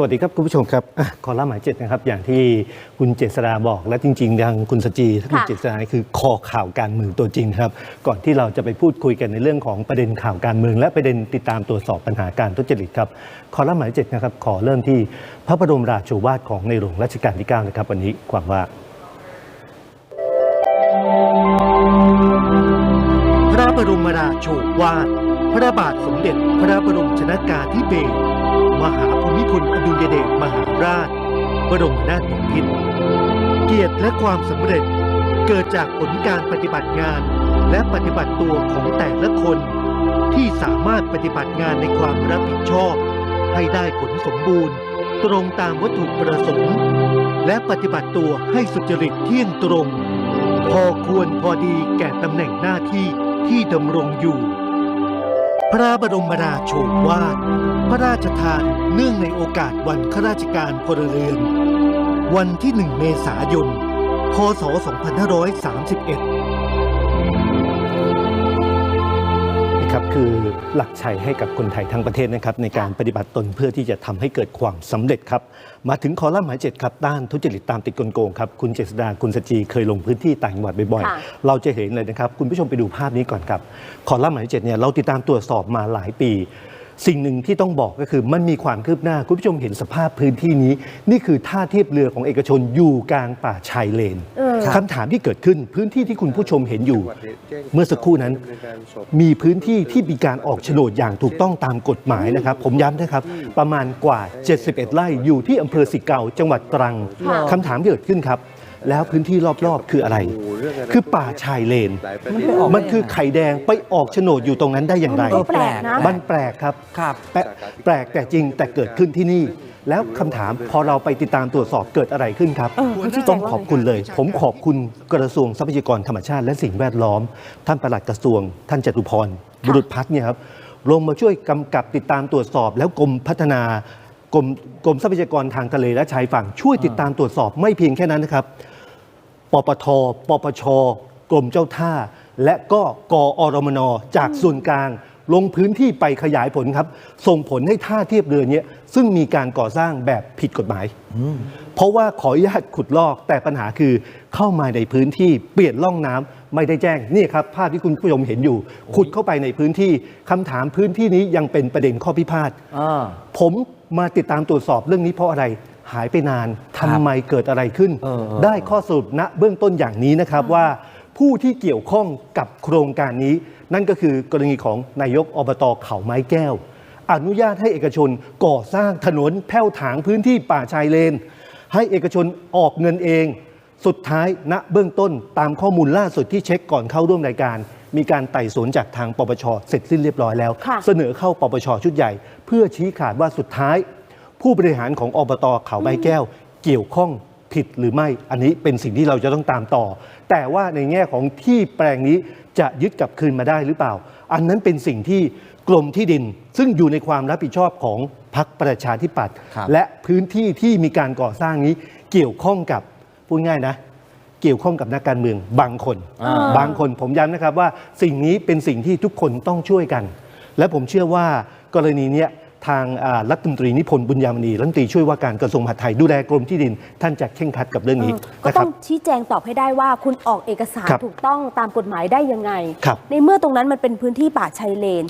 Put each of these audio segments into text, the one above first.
สวัสดีครับคุณผู้ชมครับอะคอลัมน์หมายเจ็ดนะครับ อย่างที่คุณเจษดาบอกและจริงๆทางคุณสจีและคุณค่ะเจษดานี่คือคอข่าวการเมืองตัวจริงครับ ก่อนที่เราจะไปพูดคุยกันในเรื่องของประเด็นข่าวการเมือง และประเด็นติดตามตรวจสอบปัญหาการทุจริตครับคอลัมน์หมายเจ็ดนะครับขอเริ่มที่พระบรมราโชวาทของในหลวงรัชกาลที่9นะครับวันนี้ความว่าพระบรมราโชวาทพระบาทสมเด็จพระบรมชนากาธิเบศร มหาภูมิพลอดุลยเดชมหาราช บรมนาถบพิตรเกียรติและความสำเร็จเกิดจากผลการปฏิบัติงานและปฏิบัติตัวของแต่ละคน ที่สามารถปฏิบัติงานในความรับผิดชอบ ให้ได้ผลสมบูรณ์ ตรงตามวัตถุประสงค์ และปฏิบัติตัวให้สุจริตเที่ยงตรง พอควรพอดีแก่ตำแหน่งหน้าที่ที่ดำรงอยู่ พระบรมราโชวาท พระราชทานเนื่องในโอกาสวันข้าราชการพลเรือน วันที่ 1 เมษายน พศ 2531 ครับคือหลักชัยให้กับคนไทยทั้งประเทศนะครับในการปฏิบัติตนเพื่อที่จะทำให้เกิดความสำเร็จครับ มาถึงคอลัมน์หมายเจ็ดครับด้านทุจริตตามติดกลโกงครับคุณเจษดาคุณสจีเคยลงพื้นที่ต่างจังหวัดบ่อยค่ะๆเราจะเห็นเลยนะครับ คุณผู้ชมไปดูภาพนี้ก่อนครับ คอลัมน์หมายเจ็ดเนี่ยเราติดตามตรวจสอบมาหลายปี สิ่งหนึ่งที่ต้องบอกก็คือมันมีความคืบหน้า คุณผู้ชมเห็นสภาพพื้นที่นี้ นี่คือท่าเทียบเรือของเอกชนอยู่กลางป่าชายเลนเออคำถามที่เกิดขึ้นพื้นที่ที่คุณผู้ชมเห็นอยู่ เมื่อสักครู่นั้น มีพื้นที่ที่มีการออกโฉนดอย่างถูกต้องตามกฎหมายนะครับ ผมย้ำนะครับ ประมาณกว่า 71 ไร่อยู่ที่อำเภอสิเกาจังหวัดตรังค่ะคำถามที่เกิดขึ้นครับ แล้วพื้นที่รอบๆ คืออะไร คือป่าชายเลน มันคือไข่แดงไปออกโฉนดอยู่ตรงนั้นได้อย่างไรเออแปลกนะ มันแปลกครับครับแปลกแปลกแต่จริงแต่เกิดขึ้นที่นี่ แล้วคำถามพอเราไปติดตามตรวจสอบเกิดอะไรขึ้นครับเออเขาชี้แจงต้องว่าไงขอบคุณเลย ผมขอบคุณกระทรวงทรัพยากรธรรมชาติและสิ่งแวดล้อม ท่านปลัดกระทรวง ท่านจตุพรบุรุษพัฒน์เนี่ยครับลงมาช่วยกำกับติดตามตรวจสอบแล้วกรมพัฒนา กรมกรมทรัพยากรทางทะเลและชายฝั่งช่วยติดตามตรวจสอบไม่เพียงแค่นั้นนะครับ ปปท ปปช กรมเจ้าท่า และก็กอรมนจากส่วนกลาง ลงพื้นที่ไปขยายผลครับ ส่งผลให้ท่าเทียบเรือเนี้ยซึ่งมีการก่อสร้างแบบผิดกฎหมาย เพราะว่าขออนุญาตขุดลอกแต่ปัญหาคือเข้ามาในพื้นที่เปลี่ยนร่องน้ำไม่ได้แจ้งนี่ครับภาพที่คุณผู้ชมเห็นอยู่ ขุดเข้าไปในพื้นที่คำถามพื้นที่นี้ยังเป็นประเด็นข้อพิพาท อ่า ผม มาติดตามตรวจสอบเรื่องนี้เพราะอะไรหายไปนานครัทำบไมเกิดอะไรขึ้นเออเออได้ข้อสรุปณเบื้องต้นอย่างนี้นะครับว่า ผู้ที่เกี่ยวข้องกับโครงการนี้ นั่นก็คือกรณีของนายกอบตเขาไม้แก้ว อนุญาตให้เอกชนก่อสร้างถนนแผ่วถางพื้นที่ป่าชายเลน ให้เอกชนออกเงินเอง สุดท้ายณเบื้องต้นตามข้อมูลล่าสุดที่เช็คก่อนเข้าร่วมรายการ มีการไต่สวนจากทางปปชเสร็จสิ้นเรียบร้อยแล้วค่ะเสนอเข้าปปชชุดใหญ่ เพื่อชี้ขาดว่าสุดท้าย ผู้บริหารของอบตเขาใบแก้ว เกี่ยวข้องผิดหรือไม่อันนี้เป็นสิ่งที่เราจะต้องตามต่อ แต่ว่าในแง่ของที่แปลงนี้จะยึดกลับคืนมาได้หรือเปล่า อันนั้นเป็นสิ่งที่กรมที่ดิน ซึ่งอยู่ในความรับผิดชอบของพรรคประชาธิปัตย์ครับและพื้นที่ที่มีการก่อสร้างนี้เกี่ยวข้องกับพูดง่ายนะ เกี่ยวข้องกับนักการเมืองบางคนอ่าบางคนผมย้ำนะครับว่าสิ่งนี้เป็นสิ่งที่ทุกคนต้องช่วยกัน และผมเชื่อว่ากรณีเนี้ย ทางอ่ารัฐมนตรีนิพนธ์บุญยามณีรัฐมนตรีช่วยว่าการกระทรวงมหาดไทยดูแลกรมที่ดิน ท่านจะเข่งครัดกับเรื่องนี้เออก็นะคต้รัอบงชี้แจงตอบให้ได้ว่าคุณออกเอกสารครับถูกต้องตามกฎหมายได้ยังไงครับในเมื่อตรงนั้นมันเป็นพื้นที่ป่าชายเลน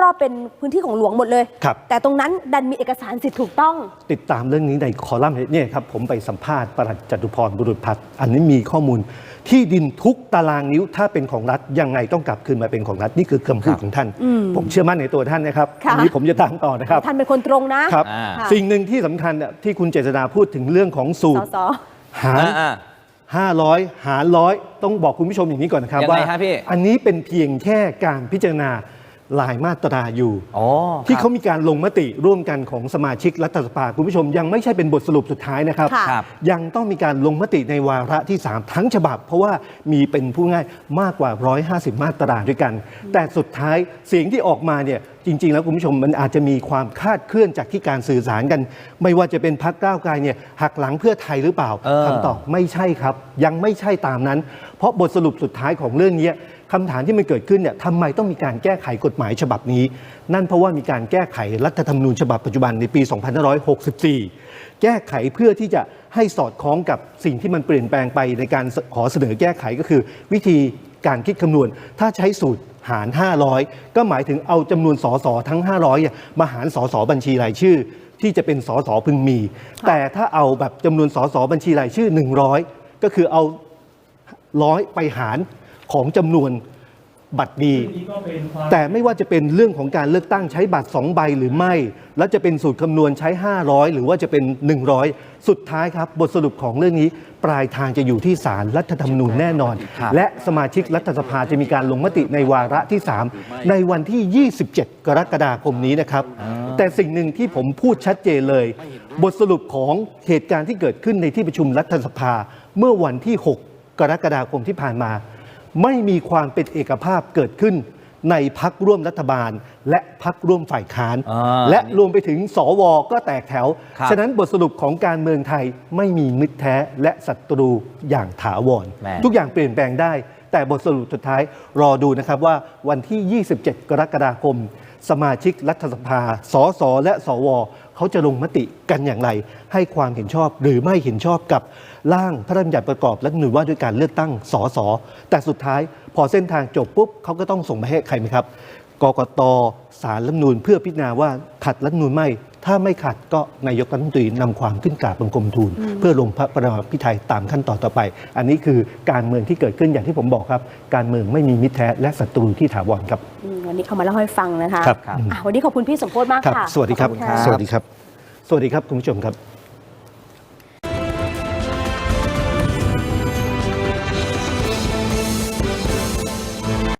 รอบๆ เป็นพื้นที่ของหลวงหมดเลยครับแต่ตรงนั้นดันมีเอกสารสิทธิ์ถูกต้อง ติดตามเรื่องนี้ในคอลัมน์เนี่ยครับผมไปสัมภาษณ์ประหลัดจตุพรบุรุษพัฒน์อันนี้มีข้อมูลที่ดินทุกตารางนิ้วถ้าเป็นของรัฐยังไงต้องกลับคืนมาเป็นของรัฐนี่คือคำพูดของท่านอืมผมเชื่อมั่นในตัวท่านนะครับค่ะอันี้ผมจะตามต่อนะครับท่านเป็นคนตรงนะ ครับอ่า สิ่งหนึ่งที่สำคัญเนี่ยที่คุณเจษดาพูดถึงเรื่องของสูสตรส หารอ่า 500 หารร้อยต้องบอกคุณผู้ชมอย่างนี้ก่อนนะครับยังไงว่า ฮะพี่ อันนี้เป็นเพียงแค่การพิจารณาลายมาตราอยู่ อ๋อที่ครับเขามีการลงมติร่วมกันของสมาชิกรัฐสภาคุณผู้ชมยังไม่ใช่เป็นบทสรุปสุดท้ายนะครับ ค่ะ ครับ ยังต้องมีการลงมติในวาระที่ 3 ทั้งฉบับ เพราะว่ามีเป็นผู้ง่ายมากกว่า 150 มาตราด้วยกัน แต่สุดท้ายเสียงที่ออกมาเนี่ย จริง ๆ แล้วคุณผู้ชมมันอาจจะมีความคลาดเคลื่อนจากที่การสื่อสารกัน ไม่ว่าจะเป็นพักก้าวไกลเนี่ยหักหลังเพื่อไทยหรือเปล่าเออ คำตอบไม่ใช่ครับ ยังไม่ใช่ตามนั้น เพราะบทสรุปสุดท้ายของเรื่องนี้คคำถามที่มันเกิดขึ้นเนี่ยทำไมต้องมีการแก้ไขกฎหมายฉบับนี้ นั่นเพราะว่ามีการแก้ไขรัฐธรรมนูญฉบับปัจจุบันในปี 2564 แก้ไขเพื่อที่จะให้สอดคล้องกับสิ่งที่มันเปลี่ยนแปลงไปในการขอเสนอแก้ไขก็คือ วิธี การคิดคำนวณ ถ้าใช้สูตรหาร 500 ก็หมายถึงเอาจำนวนสสทั้ง 500เนี่ยมาหารสสบัญชีรายชื่อ ที่จะเป็นสสพึงมี แต่ถ้าเอาแบบจำนวนสสบัญชีรายชื่อ 100 ก็คือเอาร้อยไปหารของจำนวน บัตรดี แต่ไม่ว่าจะเป็นเรื่องของการเลือกตั้งใช้บัตร 2 ใบหรือไม่ แล้วจะเป็นสูตรคำนวณใช้ 500 หรือว่าจะเป็น 100 สุดท้ายครับ บทสรุปของเรื่องนี้ ปลายทางจะอยู่ที่ศาลรัฐธรรมนูญแน่นอนครับและสมาชิกรัฐสภาจะมีการลงมติในวาระที่ 3 ในวันที่ 27 กรกฎาคมนี้นะครับ แต่สิ่งหนึ่งที่ผมพูดชัดเจนเลย บทสรุปของเหตุการณ์ที่เกิดขึ้นในที่ประชุมรัฐสภาเมื่อวันที่ 6 กรกฎาคมที่ผ่านมา ไม่มีความเป็นเอกภาพเกิดขึ้นในพักร่วมรัฐบาล และพักร่วมฝ่ายค้าน อ่า และรวมไปถึงสวก็แตกแถว ครับ ฉะนั้นบทสรุปของการเมืองไทยไม่มีมิตรแท้และศัตรูอย่างถาวรแหม่ ทุกอย่างเปลี่ยนแปลงได้ แต่บทสรุปสุดท้ายรอดูนะครับว่าวันที่ 27 กรกฎาคม สมาชิกรัฐสภา สสและสว เขาจะลงมติกันอย่างไร ให้ความเห็นชอบหรือไม่เห็นชอบกับร่างพระราชบัญญัติประกอบรัฐธรรมนูญว่าด้วยการเลือกตั้งสสแต่สุดท้ายพอเส้นทางจบปุ๊บเขาก็ต้องส่งไปให้ใครไหมครับกกตสารรัฐธรรมนูญเพื่อพิจารณาว่าขัดรัฐธรรมนูญไม่ถ้าไม่ขัดก็นายกรัฐมนตรีนำความขึ้นกราบบังคมทูล เพื่อลงพระประมาพิไทยตามขั้นตอนต่อไป อันนี้คือการเมืองที่เกิดขึ้นอย่างที่ผมบอกครับ การเมืองไม่มีมิตรแท้และศัตรูที่ถาวรครับอืม วันนี้เขามาเล่าให้ฟังนะคะครับ อะวันนี้ขอบคุณพี่สมโพธมากครับ ค่ะสวัสดีครับ ขอณะ สวัสดีครับ สวัสดีครับคุณผู้ชมครับ